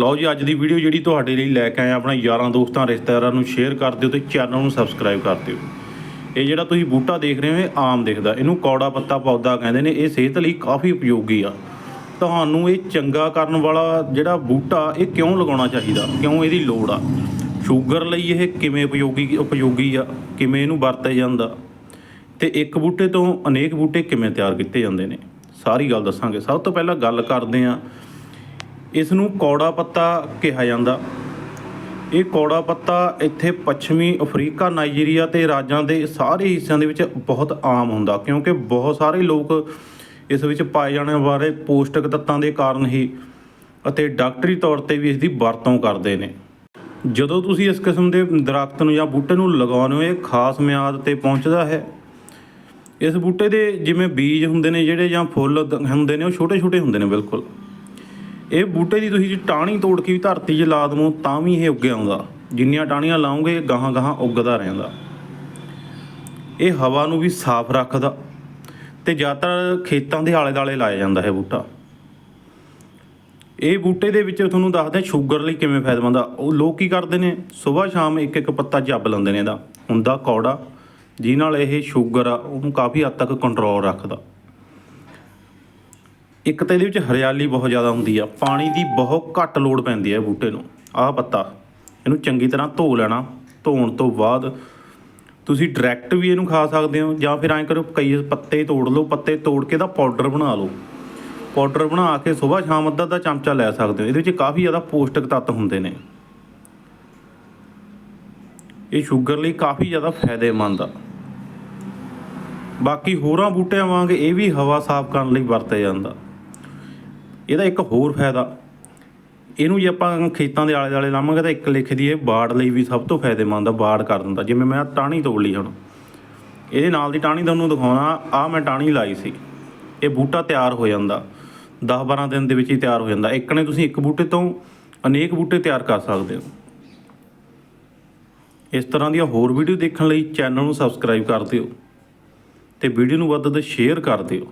ਲਓ ਜੀ, ਅੱਜ ਦੀ ਵੀਡੀਓ ਜਿਹੜੀ ਤੁਹਾਡੇ ਲਈ ਲੈ ਕੇ ਆਏ ਆ ਆਪਣੇ ਯਾਰਾਂ ਦੋਸਤਾਂ, ਰਿਸ਼ਤੇਦਾਰਾਂ ਨੂੰ ਸ਼ੇਅਰ ਕਰ ਦਿਓ ਤੇ ਚੈਨਲ ਨੂੰ ਸਬਸਕ੍ਰਾਈਬ ਕਰ ਦਿਓ। ਇਹ ਜਿਹੜਾ ਤੁਸੀਂ ਬੂਟਾ ਦੇਖ ਰਹੇ ਹੋ, ਇਹ ਆਮ ਦਿਖਦਾ। ਇਹਨੂੰ ਕੌੜਾ ਪੱਤਾ ਪੌਦਾ ਕਹਿੰਦੇ ਨੇ, ਇਹ ਸਿਹਤ ਲਈ ਕਾਫੀ ਉਪਯੋਗੀ ਆ। ਤੁਹਾਨੂੰ ਇਹ ਚੰਗਾ ਕਰਨ ਵਾਲਾ ਜਿਹੜਾ ਬੂਟਾ, ਇਹ ਕਿਉਂ ਲਗਾਉਣਾ ਚਾਹੀਦਾ? ਕਿਉਂ ਇਹਦੀ ਲੋੜ ਆ? ਸ਼ੂਗਰ ਲਈ ਇਹ ਕਿਵੇਂ ਉਪਯੋਗੀ ਉਪਯੋਗੀ ਆ? ਕਿਵੇਂ ਇਹਨੂੰ ਵਰਤਿਆ ਜਾਂਦਾ? ਤੇ ਇੱਕ ਬੂਟੇ ਤੋਂ ਅਨੇਕ ਬੂਟੇ ਕਿਵੇਂ ਤਿਆਰ ਕੀਤੇ ਜਾਂਦੇ ਨੇ? ਸਾਰੀ ਗੱਲ ਦੱਸਾਂਗੇ। ਸਭ ਤੋਂ ਪਹਿਲਾਂ ਗੱਲ ਕਰਦੇ ਆ ਇਸ ਨੂੰ ਕੌੜਾ ਪੱਤਾ ਕਿਹਾ ਜਾਂਦਾ। ਇਹ ਕੌੜਾ ਪੱਤਾ ਇੱਥੇ ਪੱਛਮੀ ਅਫਰੀਕਾ, ਨਾਈਜੀਰੀਆ ਤੇ ਰਾਜਾਂ ਦੇ ਸਾਰੇ ਹਿੱਸਿਆਂ ਦੇ ਵਿੱਚ ਬਹੁਤ ਆਮ ਹੁੰਦਾ, ਕਿਉਂਕਿ ਬਹੁਤ ਸਾਰੇ ਲੋਕ ਇਸ ਵਿੱਚ ਪਾਏ ਜਾਣ ਵਾਲੇ ਪੌਸ਼ਟਿਕ ਤੱਤਾਂ ਦੇ ਕਾਰਨ ਹੀ ਅਤੇ ਡਾਕਟਰੀ ਤੌਰ ਤੇ ਵੀ ਇਸ ਦੀ ਵਰਤੋਂ ਕਰਦੇ ਨੇ। ਜਦੋਂ ਤੁਸੀਂ ਇਸ ਕਿਸਮ ਦੇ ਦਰਖਤ ਨੂੰ ਜਾਂ ਬੂਟੇ ਨੂੰ ਲਗਾਉਂਦੇ ਹੋ, ਇਹ ਖਾਸ ਮਿਆਦ ਤੇ ਪਹੁੰਚਦਾ ਹੈ। ਇਸ ਬੂਟੇ ਦੇ ਜਿਵੇਂ ਬੀਜ ਹੁੰਦੇ ਨੇ, ਜਿਹੜੇ ਜਾਂ ਫੁੱਲ ਹੁੰਦੇ ਨੇ, ਉਹ ਛੋਟੇ ਛੋਟੇ ਹੁੰਦੇ ਨੇ, ਬਿਲਕੁਲ। ਇਹ ਬੂਟੇ ਦੀ ਤੁਸੀਂ ਟਾਹਣੀ ਤੋੜ ਕੇ ਵੀ ਧਰਤੀ 'ਚ ਲਾ ਦਵੋ, ਤਾਂ ਵੀ ਇਹ ਉੱਗ ਆਉਂਦਾ। ਜਿੰਨੀਆਂ ਟਾਹਣੀਆਂ ਲਾਉਂਗੇ ਗਾਹਾਂ ਗਾਹਾਂ ਉੱਗਦਾ ਰਹਿੰਦਾ ਇਹ ਹਵਾ ਨੂੰ ਵੀ ਸਾਫ਼ ਰੱਖਦਾ ਤੇ ਜ਼ਿਆਦਾਤਰ ਖੇਤਾਂ ਦੇ ਆਲੇ ਦਾਲੇ ਲਾਇਆ ਜਾਂਦਾ ਹੈ ਬੂਟਾ। ਇਹ ਬੂਟੇ ਦੇ ਵਿੱਚ ਤੁਹਾਨੂੰ ਦੱਸਦੇ ਸ਼ੂਗਰ ਲਈ ਕਿਵੇਂ ਫਾਇਦੇਮੰਦ ਆ। ਉਹ ਲੋਕ ਕੀ ਕਰਦੇ ਨੇ? ਸਵੇਰ ਸ਼ਾਮ ਇੱਕ ਇੱਕ ਪੱਤਾ ਚੱਬ ਲੈਂਦੇ ਨੇ ਇਹਦਾ। ਹੁੰਦਾ ਕੌੜਾ ਜਿਹ ਨਾਲ ਇਹ ਸ਼ੂਗਰ ਆ, ਉਹਨੂੰ ਕਾਫੀ ਹੱਦ ਤੱਕ ਕੰਟਰੋਲ ਰੱਖਦਾ। ਇੱਕ ਤਾਂ ਇਹਦੇ ਵਿੱਚ ਹਰਿਆਲੀ ਬਹੁਤ ਜ਼ਿਆਦਾ ਹੁੰਦੀ ਆ, ਪਾਣੀ ਦੀ ਬਹੁਤ ਘੱਟ ਲੋੜ ਪੈਂਦੀ ਹੈ ਬੂਟੇ ਨੂੰ, ਆਹ ਪੱਤਾ, ਇਹਨੂੰ ਚੰਗੀ ਤਰ੍ਹਾਂ ਧੋ ਲੈਣਾ, ਧੋਣ ਤੋਂ ਬਾਅਦ ਤੁਸੀਂ ਡਾਇਰੈਕਟ ਵੀ ਇਹਨੂੰ ਖਾ ਸਕਦੇ ਹੋ, ਜਾਂ ਫਿਰ ਐਂ ਕਰੋ ਕਈ ਪੱਤੇ ਤੋੜ ਲਓ, ਪੱਤੇ ਤੋੜ ਕੇ ਦਾ ਪਾਊਡਰ ਬਣਾ ਲਓ। ਪਾਊਡਰ ਬਣਾ ਕੇ ਸਵੇਰ ਸ਼ਾਮ ਅੱਧਾ ਅੱਧਾ ਚਮਚਾ ਲੈ ਸਕਦੇ ਹੋ, ਇਹਦੇ ਵਿੱਚ ਕਾਫੀ ਜ਼ਿਆਦਾ ਪੌਸ਼ਟਿਕ ਤੱਤ ਹੁੰਦੇ ਨੇ। ਇਹ ਸ਼ੂਗਰ ਲਈ ਕਾਫੀ ਜ਼ਿਆਦਾ ਫਾਇਦੇਮੰਦ ਆ। ਬਾਕੀ ਹੋਰਾਂ ਬੂਟਿਆਂ ਵਾਂਗ ਇਹ ਵੀ ਹਵਾ ਸਾਫ਼ ਕਰਨ ਲਈ ਵਰਤਿਆ ਜਾਂਦਾ। ਇਹਦਾ ਇੱਕ ਹੋਰ ਫਾਇਦਾ, ਇਹਨੂੰ ਜੇ ਆਪਾਂ ਖੇਤਾਂ ਦੇ ਆਲੇ ਦੁਆਲੇ ਲਾਵਾਂਗੇ ਤਾਂ ਇੱਕ ਲਿਖਦੀ ਇਹ ਬਾੜ ਲਈ ਵੀ ਸਭ ਤੋਂ ਫਾਇਦੇਮੰਦ ਆ ਬਾੜ ਕਰ ਦਿੰਦਾ। ਜਿਵੇਂ ਮੈਂ ਆਹ ਟਾਹਣੀ ਤੋੜ ਲਈ ਹੁਣ। ਇਹਦੇ ਨਾਲ ਦੀ ਟਾਹਣੀ ਤੁਹਾਨੂੰ ਦਿਖਾਉਣਾ ਆ ਮੈਂ ਟਾਹਣੀ ਲਾਈ ਸੀ। ਇਹ ਬੂਟਾ ਤਿਆਰ ਹੋ ਜਾਂਦਾ। 10-12 ਦਿਨ ਦੇ ਵਿੱਚ ਹੀ ਤਿਆਰ ਹੋ ਜਾਂਦਾ। ਇੱਕ ਨੇ ਤੁਸੀਂ ਇੱਕ ਬੂਟੇ ਤੋਂ ਅਨੇਕ ਬੂਟੇ ਤਿਆਰ ਕਰ ਸਕਦੇ ਹੋ। ਇਸ ਤਰ੍ਹਾਂ ਦੀਆਂ ਹੋਰ ਵੀਡੀਓ ਦੇਖਣ ਲਈ ਚੈਨਲ ਨੂੰ ਸਬਸਕ੍ਰਾਈਬ ਕਰ ਦਿਓ ਤੇ ਵੀਡੀਓ ਨੂੰ ਵੱਧ ਤੋਂ ਵੱਧ ਸ਼ੇਅਰ ਕਰ ਦਿਓ।